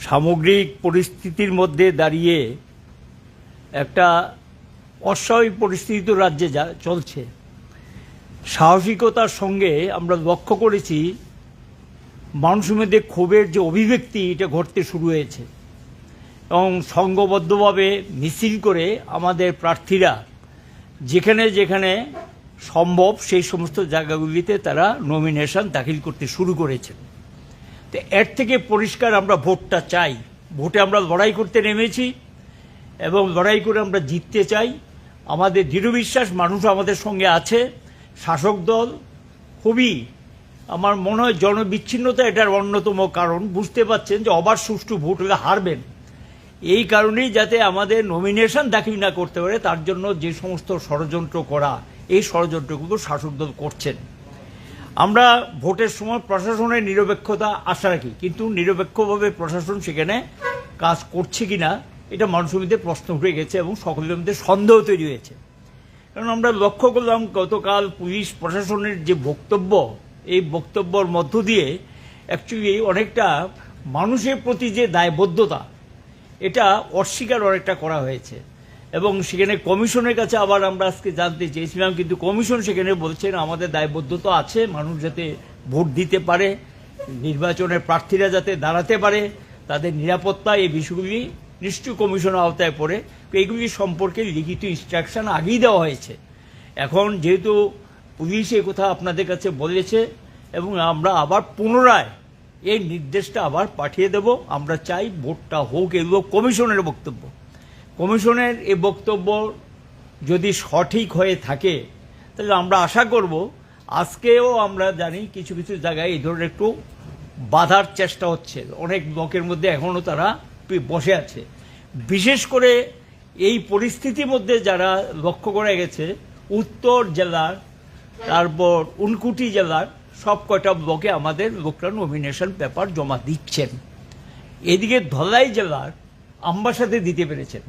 সামগ্রিক পরিস্থিতির মধ্যে দাঁড়িয়ে একটা অস্বাভাবিক পরিস্থিতি তো রাজ্যে যা চলছে। সাহসিকতার সঙ্গে আমরা লক্ষ্য করেছি মানুষের মধ্যে ক্ষোভের যে অভিব্যক্তি এটা ঘটতে শুরু হয়েছে। এবং সংঘবদ্ধভাবে মিছিল করে আমাদের প্রার্থীরা যেখানে যেখানে সম্ভব সেই সমস্ত জায়গাগুলিতে তারা নমিনেশন দাখিল করতে শুরু করেছেন। তো এর থেকে পরিষ্কার আমরা ভোটটা চাই। ভোটে আমরা লড়াই করতে নেমেছি এবং লড়াই করে আমরা জিততে চাই। আমাদের দৃঢ় বিশ্বাস মানুষ আমাদের সঙ্গে আছে, শাসক দল। খুবই আমার মনে হয় জনবিচ্ছিন্নতা এটার অন্যতম কারণ। বুঝতে পাচ্ছেন যে অবার সুষ্ঠু ভোট হলে হারবেন। এই কারণেই যাতে আমাদের নমিনেশন দাখিল না করতে পারে, তার জন্য যে সমস্ত ষড়যন্ত্র করা, এই ষড়যন্ত্রগুলো শাসক দল করছেন। আমরা ভোটের সময় প্রশাসনের নিরপেক্ষতা আশা রাখি, কিন্তু নিরপেক্ষভাবে প্রশাসন সেখানে কাজ করছে কিনা, এটা মানুষের প্রশ্ন উঠে গেছে এবং সকলের মধ্যে সন্দেহ তৈরি হয়েছে। কারণ আমরা লক্ষ্য করলাম, গতকাল পুলিশ প্রশাসনের যে বক্তব্য, এই বক্তব্যর মধ্য দিয়ে অ্যাকচুয়ালি অনেকটা মানুষের প্রতি যে দায়বদ্ধতা, এটা অস্বীকার অনেকটা করা হয়েছে। এবং সেখানে কমিশনের কাছে আবার আমরা আজকে জানতে চেয়েছিলাম, কিন্তু কমিশন সেখানে বলছেন, আমাদের দায়বদ্ধতা আছে, মানুষ যাতে ভোট দিতে পারে, নির্বাচনের প্রার্থীরা যাতে দাঁড়াতে পারে, তাদের নিরাপত্তা, এই বিষয়গুলি নিশ্চয় কমিশনের আওতায় পড়ে। এইগুলি সম্পর্কে লিখিত ইনস্ট্রাকশন আগেই দেওয়া হয়েছে। এখন যেহেতু পুলিশ এই কথা আপনাদের কাছে বলেছে, এবং আমরা আবার পুনরায় এই নির্দেশটা আবার পাঠিয়ে দেব, আমরা চাই ভোটটা হোক, এগুলো কমিশনের বক্তব্য। কমিশনের এই বক্তব্য যদি সঠিক হয়ে থাকে, তাহলে আমরা আশা করব আজকেও আমরা জানি কিছু কিছু জায়গায় এই ধরনের একটু বাধার চেষ্টা হচ্ছে। অনেক ব্লকের মধ্যে এখনও তারা বসে আছে। বিশেষ করে এই পরিস্থিতির মধ্যে যারা লক্ষ্য করা গেছে, উত্তর জেলার, তারপর উনকুটি জেলার সব কয়টা ব্লকে আমাদের লোকরা নমিনেশন পেপার জমা দিচ্ছেন। এদিকে ধলাই জেলার আম্বাসাতে দিতে পেরেছেন।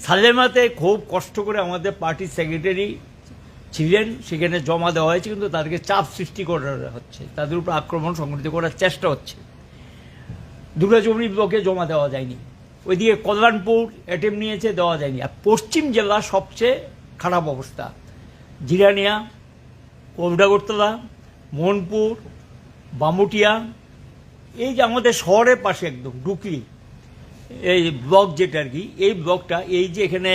সালেমাতে খুব কষ্ট করে আমাদের পার্টির সেক্রেটারি ছিলেন, সেখানে জমা দেওয়া হয়েছে, কিন্তু তাদেরকে চাপ সৃষ্টি করা হচ্ছে। তাদের উপর আক্রমণ সংগঠিত করার চেষ্টা হচ্ছে। দুর্গাচৌমনি ব্লকে জমা দেওয়া যায়নি। ওইদিকে কল্যাণপুর অ্যাটেম্প নিয়েছে, দেওয়া যায়নি। আর পশ্চিম জেলা সবচেয়ে খারাপ অবস্থা। জিরানিয়া কলকাগরতলা মোহনপুর, বামুটিয়া, এই যে আমাদের শহরের পাশে একদম ডুকলি এই ব্লক যেটা আর কি, এই ব্লকটা, এই যে এখানে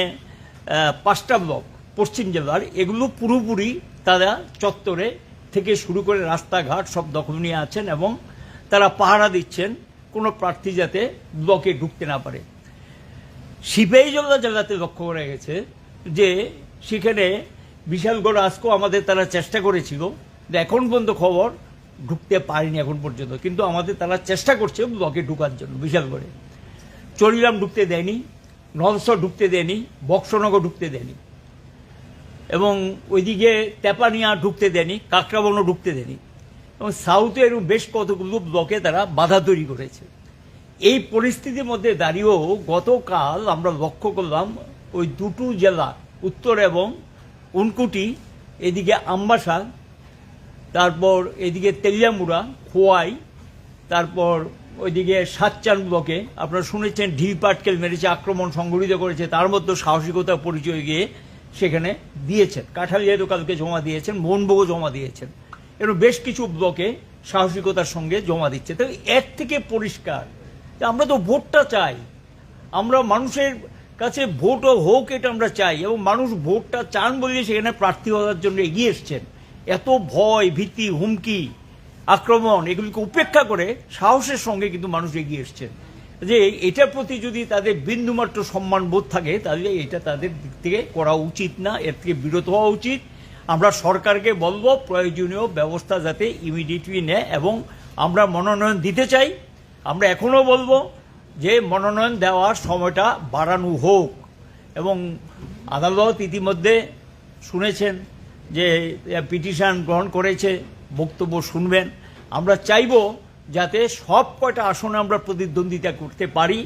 পাঁচটা ব্লক, পশ্চিম জেলার, এগুলো পুরোপুরি তারা চত্বরে থেকে শুরু করে রাস্তাঘাট সব দখল নিয়ে আছেন এবং তারা পাহারা দিচ্ছেন কোনো প্রার্থী যাতে ব্লকে ঢুকতে না পারে। সিপাহীজলা জেলাতে লক্ষ্য করা গেছে যে সেখানে বিশালগড় আজকেও আমাদের তারা চেষ্টা করেছিল এখন পর্যন্ত খবর ঢুকতে পারেনি এখন পর্যন্ত, কিন্তু আমাদের তারা চেষ্টা করছে ব্লকে ঢুকার জন্য বিশালগড়ে। চরিলাম ঢুকতে দেয়নি, নলসর ঢুকতে দেয়নি, বক্সনগর ঢুকতে দেয়নি, এবং ওইদিকে তেপানিয়া ঢুকতে দেয়নি কাকরাবনও ঢুকতে দেয়নি, এবং সাউথের বেশ কতগুলো ব্লকে তারা বাধা তৈরি করেছে। এই পরিস্থিতির মধ্যে দাঁড়িয়েও গতকাল আমরা লক্ষ্য করলাম, ওই দুটো জেলা, উত্তর এবং উনকুটি, এদিকে আম্বাসা, তারপর এদিকে তেলিয়ামুড়া, খোয়াই, তারপর ওইদিকে সাতচান ব্লকে আপনারা শুনেছেন ঢিল পাটকেল মেরেছে, আক্রমণ সংঘটিত করেছে, তার মধ্যে সাহসিকতা, পরিচয় গিয়ে সেখানে দিয়েছেন। কাঠালিয়া কালকে জমা দিয়েছেন মোহনভোগও জমা দিয়েছেন। এরকম বেশ কিছু ব্লকে সাহসিকতার সঙ্গে জমা দিচ্ছে। তো এর থেকে পরিষ্কার আমরা তো ভোটটা চাই। আমরা মানুষের কাছে ভোটও হোক এটা আমরা চাই। এবং মানুষ ভোটটা চান বলে সেখানে প্রার্থী হওয়ার জন্য এগিয়ে এসছেন। এত ভয়, ভীতি, হুমকি। আক্রমণ, এগুলিকে উপেক্ষা করে সাহসের সঙ্গে কিন্তু মানুষ এগিয়ে এসছেন যে এটার প্রতি যদি তাদের বিন্দুমাত্র সম্মান বোধ থাকে, তাহলে এটা তাদের দিক থেকে করা উচিত না, এর থেকে বিরত হওয়া উচিত। আমরা সরকারকে বলব, প্রয়োজনীয় ব্যবস্থা যাতে ইমিডিয়েটলি নেয় এবং আমরা মনোনয়ন দিতে চাই। আমরা এখনও বলব যে মনোনয়ন দেওয়ার সময়টা বাড়ানো হোক। এবং আদালত ইতিমধ্যে শুনেছেন যে পিটিশন গ্রহণ করেছে, বক্তব্য শুনবেন। আমরা চাইব যাতে সব কয়টা আসনে আমরা প্রতিদ্বন্দ্বিতা করতে পারি,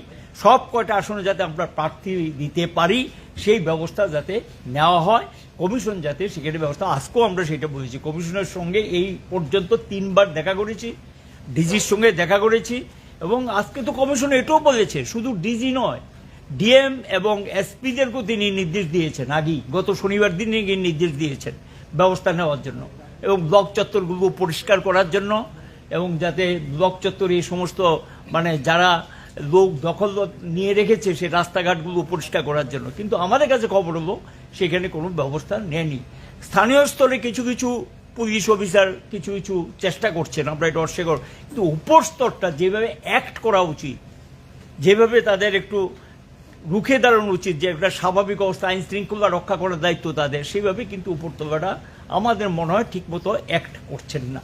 সব কয়টা আসনে যাতে আমরা প্রার্থী দিতে পারি, সেই ব্যবস্থা যাতে নেওয়া হয়। কমিশন যাতে সেখানে ব্যবস্থা, আজকেও আমরা সেটা বলেছি। কমিশনের সঙ্গে এই পর্যন্ত তিনবার দেখা করেছি, ডিজির সঙ্গে দেখা করেছি এবং আজকে তো কমিশন এটাও বলেছে, শুধু ডিজি নয়, ডিএম এবং এসপিদেরকেও তিনি নির্দেশ দিয়েছেন আগেই, গত শনিবার দিনে গিয়ে নির্দেশ দিয়েছেন ব্যবস্থা নেওয়ার জন্য। এবং ব্লক চত্বরগুলো পরিষ্কার করার জন্য এবং যাতে ব্লক চত্বরে এই সমস্ত মানে যারা লোক দখল নিয়ে রেখেছে সেই রাস্তাঘাটগুলো পরিষ্কার করার জন্য। কিন্তু আমাদের কাছে খবর হলো, সেখানে কোনো ব্যবস্থা নেয়নি। স্থানীয় স্তরে কিছু কিছু পুলিশ অফিসার কিছু কিছু চেষ্টা করছেন, আমরা এটা অস্বীকার কিন্তু উপর স্তরটা যেভাবে অ্যাক্ট করা উচিত, যেভাবে তাদের একটু রুখে দাঁড়ানো উচিত, যে একটা স্বাভাবিক অবস্থা আইন শৃঙ্খলা রক্ষা করার দায়িত্ব তাদের সেইভাবে কিন্তু উপরতলাটা আমাদের মনে হয় ঠিকমতো অ্যাক্ট করছেন না।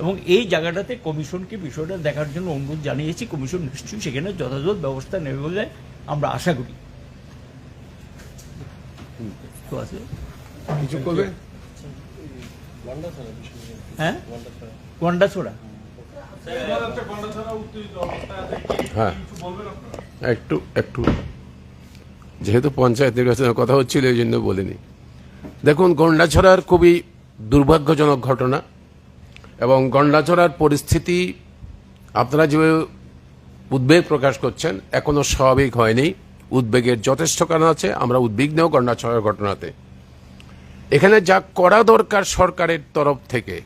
এবং এই জায়গাটাতে কমিশনকে বিষয়টা দেখার জন্য অনুরোধ জানিয়েছি কমিশন নিশ্চয়ই সেখানে যথাযথ ব্যবস্থা নেবে বলে আমরা আশা করি। তো আছে? কিছু করবে? হ্যাঁ? গন্ডাছড়া। হ্যাঁ। একটু একটু। যেহেতু পঞ্চায়েত নির্বাচনের কথা হচ্ছিল এই জন্য বলিনি। দেখুন, গন্ডাছড়ার খুবই দুর্ভাগ্যজনক ঘটনা এবং গন্ডাছড়ার পরিস্থিতি আপনারা যেভাবে উদ্বেগ প্রকাশ করছেন এখনও স্বাভাবিক হয়নি। উদ্বেগের যথেষ্ট কারণ আছে, আমরা উদ্বিগ্ন গন্ডাছড়ার ঘটনাতে। এখানে যা করা দরকার সরকারের তরফ থেকে,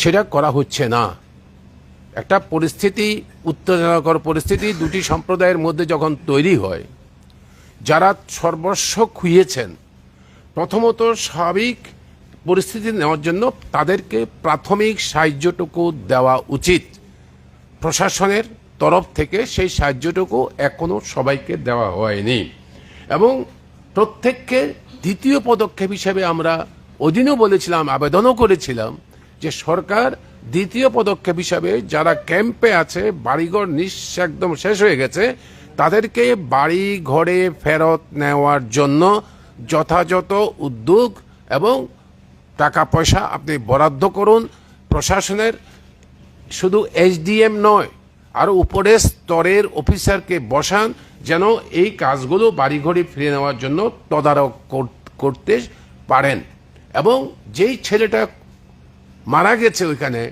সেটা করা হচ্ছে না। একটা পরিস্থিতি, উত্তেজনাকর পরিস্থিতি, দুটি সম্প্রদায়ের মধ্যে যখন তৈরি হয়, যারা সর্বস্ব খুইয়েছেন প্রথমত স্বাভাবিক পরিস্থিতি নেওয়ার জন্য তাদেরকে প্রাথমিক সাহায্যটুকু দেওয়া উচিত। প্রশাসনের তরফ থেকে সেই সাহায্যটুকু এখনও সবাইকে দেওয়া হয়নি। এবং প্রত্যেককে দ্বিতীয় পদক্ষেপ হিসেবে আমরা অধীনও বলেছিলাম, আবেদনও করেছিলাম যে সরকার দ্বিতীয় পদক্ষেপ হিসাবে যারা ক্যাম্পে আছে, বাড়িঘর নিঃ একদম শেষ হয়ে গেছে, তাদেরকে বাড়ি ঘরে ফেরত নেওয়ার জন্য যথাযথ উদ্যোগ এবং টাকা পয়সা আপনি বরাদ্দ করুন। প্রশাসনের শুধু এইচডিএম নয় আরও উপরের স্তরের অফিসারকে বসান যেন এই কাজগুলো বাড়িঘরে ফিরে নেওয়ার জন্য তদারক করতে পারেন। এবং যেই ছেলেটা মারা গেছে ওইখানে,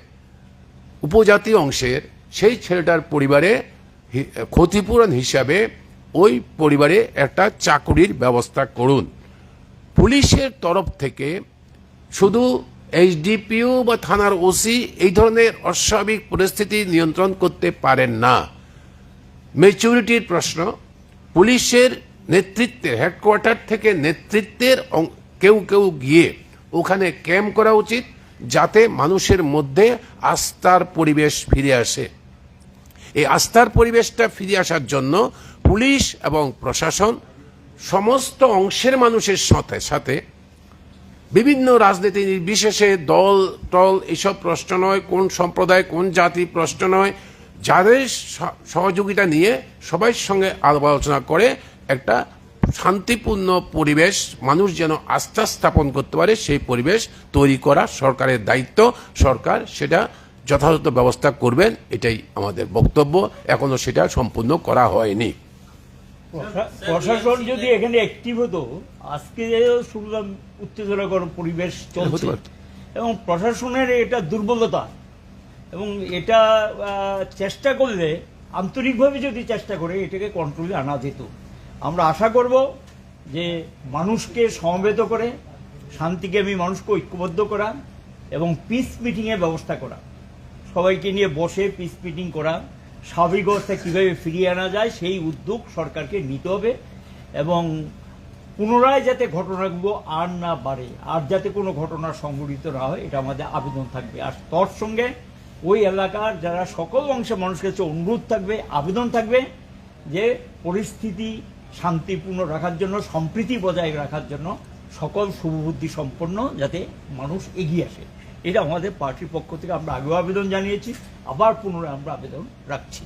উপজাতি অংশের, সেই ছেলেটার পরিবারে ক্ষতিপূরণ হিসাবে ওই পরিবারে একটা চাকুরির ব্যবস্থা করুন। পুলিশের তরফ থেকে শুধু এইচডিপিও বা থানার ওসি এই ধরনের অস্বাভাবিক পরিস্থিতি নিয়ন্ত্রণ করতে পারেন না। ম্যাচুরিটির প্রশ্ন, পুলিশের নেতৃত্বে, হেডকোয়ার্টার থেকে নেতৃত্বের কেউ কেউ গিয়ে ওখানে ক্যাম্প করা উচিত যাতে মানুষের মধ্যে আস্থার পরিবেশ ফিরে আসে। এই আস্থার পরিবেশটা ফিরে আসার জন্য পুলিশ এবং প্রশাসন সমস্ত অংশের মানুষের সাথে সাথে বিভিন্ন রাজনীতি নির্বিশেষে দল, টল, এসব প্রশ্ন নয়, কোন সম্প্রদায়, কোন জাতি প্রশ্ন নয়, যাদের সহযোগিতা নিয়ে সবার সঙ্গে আলাপ আলোচনা করে একটা শান্তিপূর্ণ পরিবেশ, মানুষ যেন আস্থা স্থাপন করতে পারে, সেই পরিবেশ তৈরি করা সরকারের দায়িত্ব। সরকার সেটা যথাযথ ব্যবস্থা করবেন এটাই আমাদের বক্তব্য। এখনও সেটা সম্পূর্ণ করা হয়নি। প্রশাসন যদি এখানে অ্যাক্টিভ হতো আজকে শুনলাম উত্তেজনাকর পরিবেশ চলছে। এবং প্রশাসনের এটা দুর্বলতা এবং এটা চেষ্টা করলে আন্তরিকভাবে যদি চেষ্টা করে এটাকে কন্ট্রোলে আনা যেত। আমরা আশা করব যে মানুষকে সমবেত করে শান্তিকামী মানুষকে ঐক্যবদ্ধ করা এবং পিস মিটিংয়ের ব্যবস্থা করা। সবাইকে নিয়ে বসে পিস মিটিং করা। স্বাভাবিক অবস্থা কীভাবে ফিরিয়ে আনা যায়, সেই উদ্যোগ সরকারকে নিতে হবে এবং পুনরায় যাতে ঘটনাগুলো আর না বাড়ে, আর যাতে কোনো ঘটনা সংঘটিত না হয়, এটা আমাদের আবেদন থাকবে। আর তোর সঙ্গে ওই এলাকার যারা সকল অংশে মানুষের কাছে অনুরোধ থাকবে, আবেদন থাকবে যে পরিস্থিতি শান্তিপূর্ণ রাখার জন্য, সম্প্রীতি বজায় রাখার জন্য সকল শুভবুদ্ধি সম্পন্ন যাতে মানুষ এগিয়ে আসে। এটা আমাদের পার্টির পক্ষ থেকে আমরা আগেও আবেদন জানিয়েছি আবার পুনরায় আমরা আবেদন রাখছি।